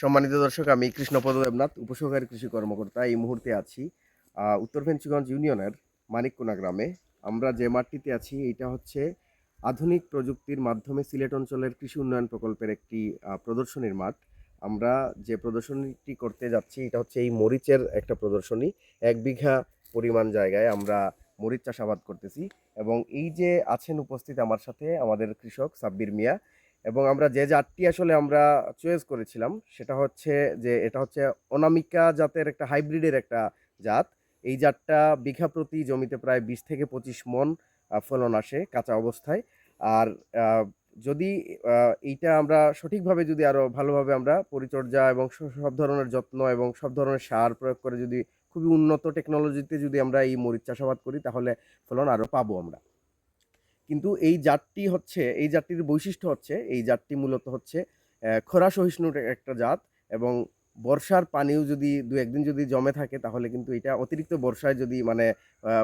সম্মানিত দর্শক, আমি কৃষ্ণপদ দেবনাথ উপসহকারী কৃষি কর্মকর্তা। এই মুহূর্তে আছি উত্তর ফেঞ্চুগঞ্জ ইউনিয়নের মানিককোনা গ্রামে। আমরা যে মাঠটিতে আছি এটা হচ্ছে আধুনিক প্রযুক্তির মাধ্যমে সিলেট অঞ্চলের কৃষি উন্নয়ন প্রকল্পের একটি প্রদর্শনীর মাঠ। আমরা যে প্রদর্শনীটি করতে যাচ্ছি, এটা হচ্ছে এই মরিচের একটা প্রদর্শনী। এক বিঘা পরিমাণ জায়গায় আমরা মরিচ চাষাবাদ করতেছি এবং এই যে আছেন উপস্থিত আমার সাথে আমাদের কৃষক সাব্বির মিয়া। এবং আমরা যে জাতটি আসলে আমরা চয়েস করেছিলাম, সেটা হচ্ছে যে এটা হচ্ছে অনামিকা জাতের একটা হাইব্রিডের একটা জাত। এই জাতটা বিঘা প্রতি জমিতে প্রায় বিশ থেকে পঁচিশ মন ফলন আসে কাঁচা অবস্থায়। আর যদি এইটা আমরা সঠিকভাবে যদি আরও ভালোভাবে আমরা পরিচর্যা এবং সব ধরনের যত্ন এবং সব ধরনের সার প্রয়োগ করে যদি খুবই উন্নত টেকনোলজিতে যদি আমরা এই মরিচ চাষাবাদ করি, তাহলে ফলন আরও পাবো আমরা। কিন্তু এই জাতটি হচ্ছে, এই জাতটির বৈশিষ্ট্য হচ্ছে, এই জাতটি মূলত হচ্ছে খরা সহিষ্ণু একটা জাত এবং বর্ষার পানিও যদি দু একদিন যদি জমে থাকে তাহলে কিন্তু এটা অতিরিক্ত বর্ষায় যদি মানে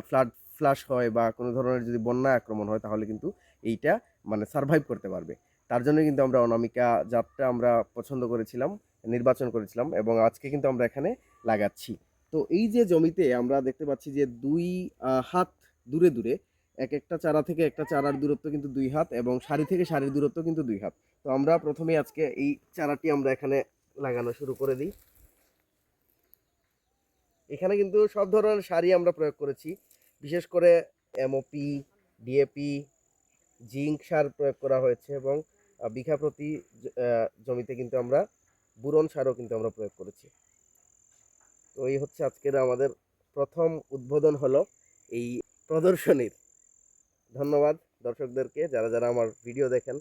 ফ্লাড ফ্লাশ হয় বা কোনো ধরনের যদি বন্যা আক্রমণ হয় তাহলে কিন্তু এইটা মানে সারভাইভ করতে পারবে। তার জন্য কিন্তু আমরা অনামিকা জাতটা আমরা পছন্দ করেছিলাম, নির্বাচন করেছিলাম এবং আজকে কিন্তু আমরা এখানে লাগাচ্ছি। তো এই যে জমিতে আমরা দেখতে পাচ্ছি যে দুই হাত দূরে দূরে এক একটা চারা থেকে একটা চারার দূরত্ব কিন্তু দুই হাত এবং সারি থেকে সারির দূরত্ব কিন্তু দুই হাত। তো আমরা প্রথমে আজকে এই চারাটি আমরা এখানে লাগানো শুরু করে দিই। এখানে কিন্তু সব ধরনের সারি আমরা প্রয়োগ করেছি। বিশেষ করে এমওপি ডিএপি জিঙ্ক সার প্রয়োগ করা হয়েছে এবং বিঘা প্রতি জমিতে কিন্তু আমরা বুরন সারও কিন্তু আমরা প্রয়োগ করেছি। তো এই হচ্ছে আজকের আমাদের প্রথম উদ্বোধন হলো এই প্রদর্শনীর। ধন্যবাদ দর্শকদেরকে, যারা যারা আমার ভিডিও দেখেন।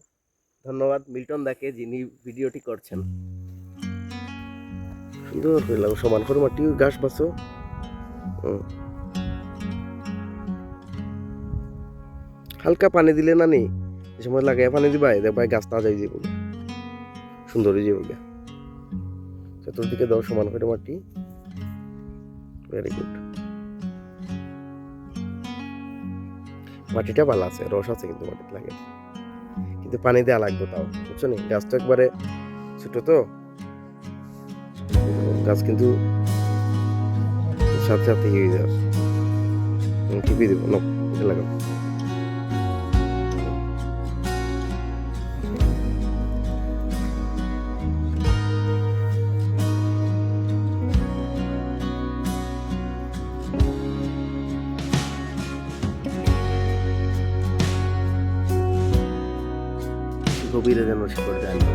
ধন্যবাদ মিল্টন দাকে যিনি ভিডিওটি করছেন। সুন্দর লাগো সমান করে মাটি ঘাস হুম। হালকা পানি দিলে না নি? সময় লাগে পানি দিবা দেখবা গাছ তাজা হয়ে যাব সুন্দর হয়ে যাব চতুর্দিকে দাও, সমান করে মাটি ভেরি গুড মাটিটা ভালো আছে, রস আছে কিন্তু মাটিতে লাগে। কিন্তু পানি দেওয়া লাগবে তাও, বুঝছ নি? গাছ তো একবারে ছোট তো। গাছ কিন্তু সাথে সাথে ইয়ে হয়ে টিপি দেবো এটা গভীরে যেন শিকড় যায় না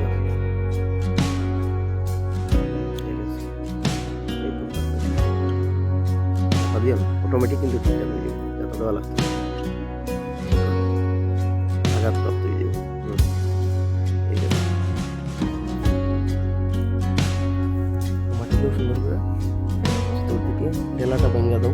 ভাবিও অটোমেটিক কিন্তু হয়ে যাবে যত দেওয়া লাগছে। আঘাতপ্রাপ্ত হয়ে যাবে। এই করে ভেঙে দাও।